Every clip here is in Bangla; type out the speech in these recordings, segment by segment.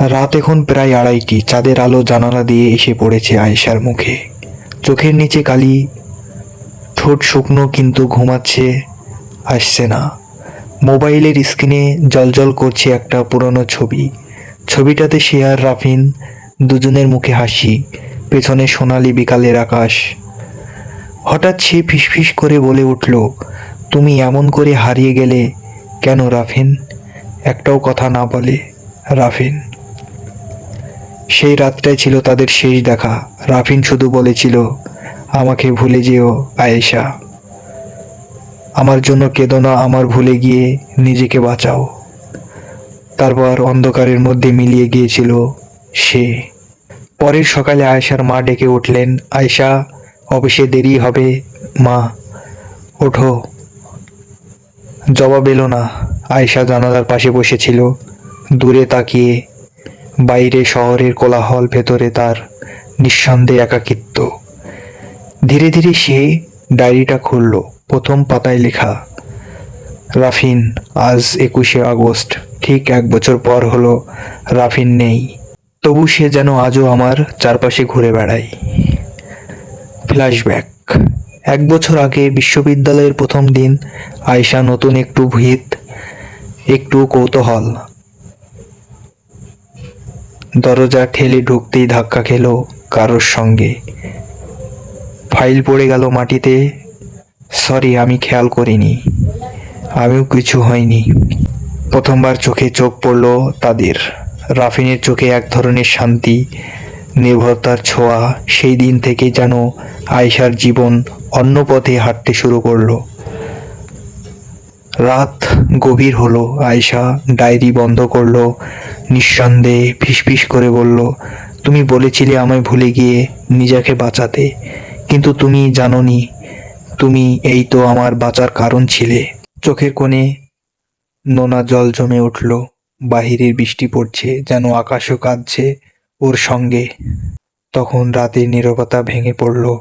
রাত এখন প্রায় আড়াইটি। চাঁদের আলো জানালা দিয়ে এসে পড়েছে আয়েশার মুখে। চোখের নিচে কালি, ঠোঁট শুকনো কিন্তু ঘুমাচ্ছে, আসছে না। মোবাইলের স্ক্রিনে জলজল করছে একটা পুরনো ছবি। ছবিটাতে সে আর রাফিন দুজনের মুখে হাসি, পেছনে সোনালি বিকালের আকাশ। হঠাৎ সে ফিসফিস করে বলে উঠল, তুমি এমন করে হারিয়ে গেলে কেন রাফিন? একটাও কথা না বলে রাফিন সেই রাতটাই ছিল তাদের শেষ দেখা। রাফিন শুধু বলেছিল, আমাকে ভুলে যেও, আয়েশা। আমার জন্য কেঁদো না, আমার ভুলে গিয়ে নিজেকে বাঁচাও। তারপর অন্ধকারের মধ্যে মিলিয়ে গিয়েছিল সে। পরের সকালে আয়েশার মা ডেকে উঠলেন, আয়েশা, অফিসে দেরি হবে, মা, ওঠো। জবাব এলো না। আয়েশা জানালার পাশে বসেছিল, দূরে তাকিয়ে বাইরে শহরের কোলাহল ভেতরে তার নিঃসন্দেহে একাকিত্ব। ধীরে ধীরে সে ডায়েরিটা খুলল, প্রথম পাতায় লেখা, রাফিন, আজ একুশে আগস্ট, ঠিক এক বছর পর হলো রাফিন নেই। তবু সে যেন আজও আমার চারপাশে ঘুরে বেড়ায়। ফ্ল্যাশব্যাক এক বছর আগে বিশ্ববিদ্যালয়ের প্রথম দিন আয়শা নতুন একটু ভিত, একটু কৌতূহল দরজা ঠেলে ঢুকতেই ধাক্কা খেলো কারোর সঙ্গে। ফাইল পড়ে গেল মাটিতে, সরি, আমি খেয়াল করিনি। আমিও কিছু হয়নি। প্রথমবার চোখে চোখ পড়ল তাদের। রাফিনের চোখে এক ধরনের শান্তি, নির্ভরতার ছোঁয়া, সেই দিন থেকে যেন আয়শার জীবন অন্য পথে হাঁটতে শুরু করল। রাত গভীর হলো। আয়শা ডায়েরি বন্ধ করল, নিঃসন্দেহে ফিসফিস করে বলল, তুমি বলেছিলে আমায় ভুলে গিয়ে নিজেকে বাঁচাতে, কিন্তু তুমি জানোনি, তুমি এই তো আমার বাঁচার কারণ ছিলে। চোখের কোণে নোনা জল জমে উঠল। বাহিরের বৃষ্টি পড়ছে, যেন আকাশও কাঁদছে ওর সঙ্গে। তখন রাতের নীরবতা ভেঙে পড়ল।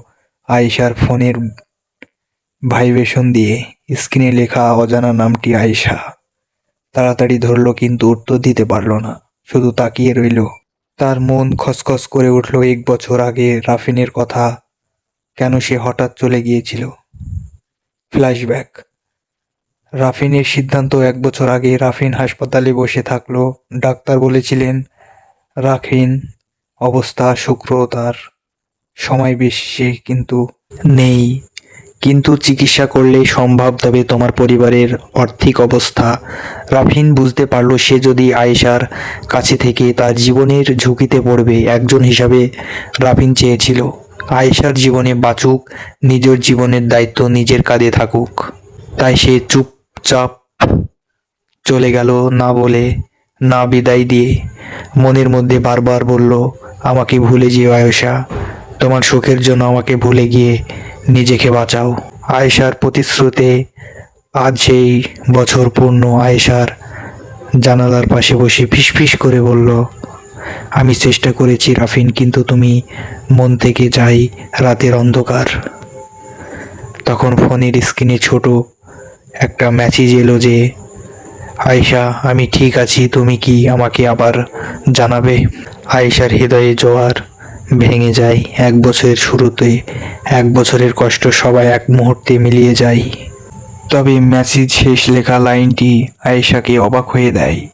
আয়েশার ফোনের ভাইব্রেশন দিয়ে স্ক্রিনে লেখা অজানা নামটি আয়েশা। তাড়াতাড়ি ধরলো কিন্তু উত্তর দিতে পারল না, শুধু তাকিয়ে রইল। তার মন খসখস করে উঠল এক বছর আগে রাফিনের কথা, কেন সে হঠাৎ চলে গিয়েছিল। ফ্ল্যাশব্যাক। রাফিনের সিদ্ধান্ত এক বছর আগে রাফিন হাসপাতালে বসে থাকল। ডাক্তার বলেছিলেন, রাফিন, অবস্থা শুক্র, তার সময় বেশি কিন্তু নেই। কিন্তু চিকিৎসা করলে সম্ভব তবে তোমার পরিবারের আর্থিক অবস্থা। রাফিন বুঝতে পারল সে যদি আয়েশার কাছে থেকে তার জীবনের ঝুঁকিতে পড়বে একজন হিসাবে রাফিন চেয়েছিল। আয়েশার জীবনে বাঁচুক, নিজের জীবনের দায়িত্ব নিজের কাঁধে থাকুক। তাই সে চুপচাপ চলে গেল না বলে, না বিদায় দিয়ে। মনের মধ্যে বারবার বলল, আমাকে ভুলে যেও আয়েশা। তোমার সুখের জন্য আমাকে ভুলে গিয়ে নিজেকে বাঁচাও। আয়েশার প্রতিশ্রুতে আজ সেই বছর পূর্ণ। আয়েশার জানালার পাশে বসে ফিসফিস করে বলল, আমি চেষ্টা করেছি রাফিন, কিন্তু তুমি মন থেকে যাই রাতের অন্ধকার। তখন ফোনের স্ক্রিনে ছোট একটা মেসেজ এলো যে, আয়েশা, আমি ঠিক আছি, তুমি কি আমাকে আবার জানাবে? আয়েশার হৃদয়ে জোয়ার ভেঙে যায়। এক বছরের শুরুতে এক বছরের কষ্ট সবাই এক মুহূর্তে মিলিয়ে যায়। তবে মেসেজ শেষ লেখা লাইনটি আয়েশাকে অবাক হয়ে দেয়।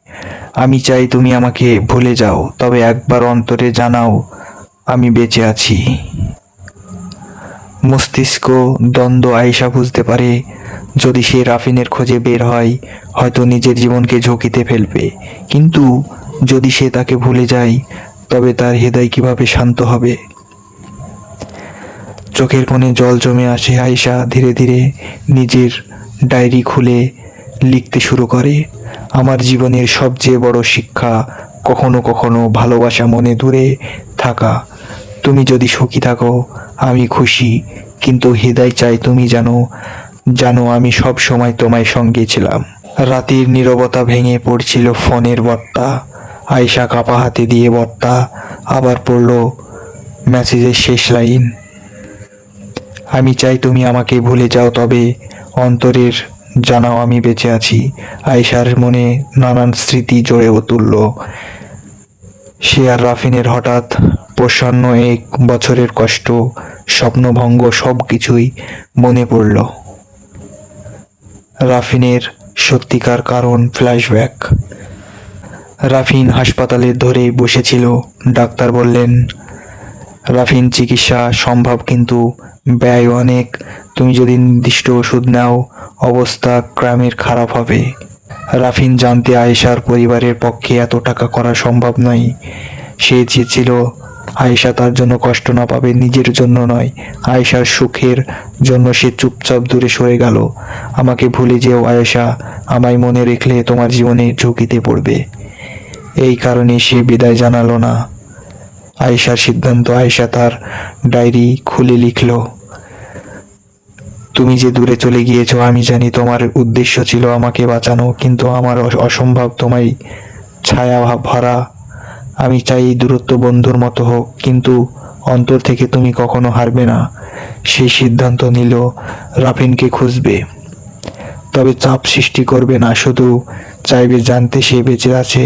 আমি চাই তুমি আমাকে ভুলে যাও, তবে একবার অন্তরে জানাও, আমি বেঁচে আছি। মস্তিষ্ক দ্বন্দ্ব আয়েশা বুঝতে পারে। যদি সে রাফিনের খোঁজে বের হয়, হয়তো নিজের জীবনকে ঝুঁকিতে ফেলবে। কিন্তু যদি সে তাকে ভুলে যায় তবে তার হৃদয় কীভাবে শান্ত হবে? চোখের কোণে জল জমে আসে আয়েশা ধীরে ধীরে নিজের ডায়েরি খুলে লিখতে শুরু করে। আমার জীবনের সবচেয়ে বড় শিক্ষা কখনো কখনো ভালোবাসা মনে দূরে থাকা। তুমি যদি সুখী থাকো, আমি খুশি, কিন্তু হৃদয় চাই তুমি জানো জানো আমি সব সময় তোমায় সঙ্গে ছিলাম। রাতের নীরবতা ভেঙে পড়ছিল ফোনের বট্টা। আয়শা কাপা হাতে দিয়ে বট্টা আবার পড়ল মেসেজের শেষ লাইন। আমি চাই তুমি আমাকে ভুলে যাও, তবে অন্তরের জানাও আমি বেঁচে আছি। আয়েশার মনে নানান স্মৃতি জড়ে তুলল সে আর রাফিনের হঠাৎ প্রসন্ন এক বছরের কষ্ট, স্বপ্নভঙ্গ সব কিছুই মনে পড়ল। রাফিনের সত্যিকার কারণ ফ্ল্যাশব্যাক। রাফিন হাসপাতালে ধরে বসেছিল। ডাক্তার বললেন, রাফিন, চিকিৎসা সম্ভব কিন্তু ব্যয় অনেক। তুমি যদি নির্দিষ্ট ওষুধ নাও, অবস্থা গ্রামের খারাপ হবে। রাফিন জানতে আয়েশার পরিবারের পক্ষে এত টাকা করা সম্ভব নয়। সে চেয়েছিল আয়েশা তার জন্য কষ্ট না পাবে, নিজের জন্য নয়। আয়েশার সুখের জন্য সে চুপচাপ দূরে সরে গেল। আমাকে ভুলে যেও আয়েশা, আমায় মনে রেখলে তোমার জীবনে ঝুঁকিতে পড়বে। এই কারণে সে বিদায় জানালো না। আয়েশার সিদ্ধান্ত, আয়েশা তার ডায়েরি খুলে লিখল, তুমি যে দূরে চলে গিয়েছো, আমি জানি তোমার উদ্দেশ্য ছিল আমাকে বাঁচানো, কিন্তু আমার অসম্ভব তোমায় ছায়া ভরা। আমি চাই দূরত্ব বন্ধুর মতো হোক, কিন্তু অন্তর থেকে তুমি কখনো হারবে না। সেই সিদ্ধান্ত নিল, রাফিনকে খুঁজবে। তবে চাপ সৃষ্টি করবে না, শুধু চাইবে জানতে সে বেঁচে আছে।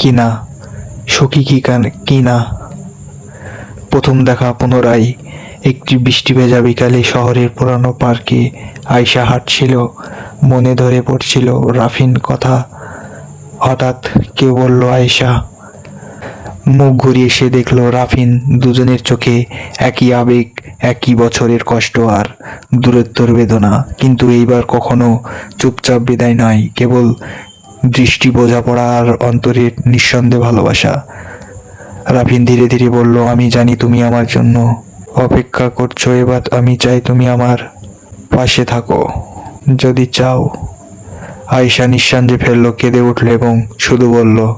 কি না সুখী কি কান প্রথম দেখা পুনরায় একটি বৃষ্টি ভেজা বিকালে শহরের পুরানো পার্কে আয়সা হাঁটছিল, মনে ধরে পড়ছিল রাফিন কথা। হঠাৎ কেউ বলল, আয়েশা। মুখ ঘুরিয়ে সে দেখল রাফিন দুজনের চোখে একই আবেগ, একই বছরের কষ্ট আর দূরত্বর বেদনা। কিন্তু এইবার কখনো চুপচাপ বিদায় নয়, কেবল দৃষ্টি বোঝাপড়া আর অন্তরের নিঃসন্দেহ ভালোবাসা। রাফিন ধীরে ধীরে বলল, আমি জানি তুমি আমার জন্য অপেক্ষা করছ, এবার আমি চাই তুমি আমার পাশে থাকো। যদি চাও। আয়শা নিঃসন্দেহে ফেলল, কেঁদে উঠল এবং শুধু বলল,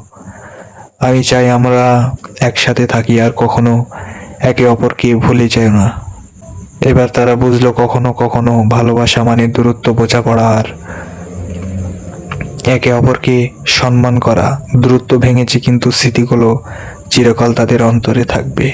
আমি চাই আমরা একসাথে থাকি, আর কখনো একে অপরকে ভুলে যাই না। এবার তারা বুঝলো, কখনো কখনো ভালোবাসা মানে দূরত্ব, বোঝাপড়া, আর একে অপরকে সম্মান করা দ্রুত ভেঙেছে কিন্তু স্মৃতিগুলো চিরকাল তাদের অন্তরে থাকবে।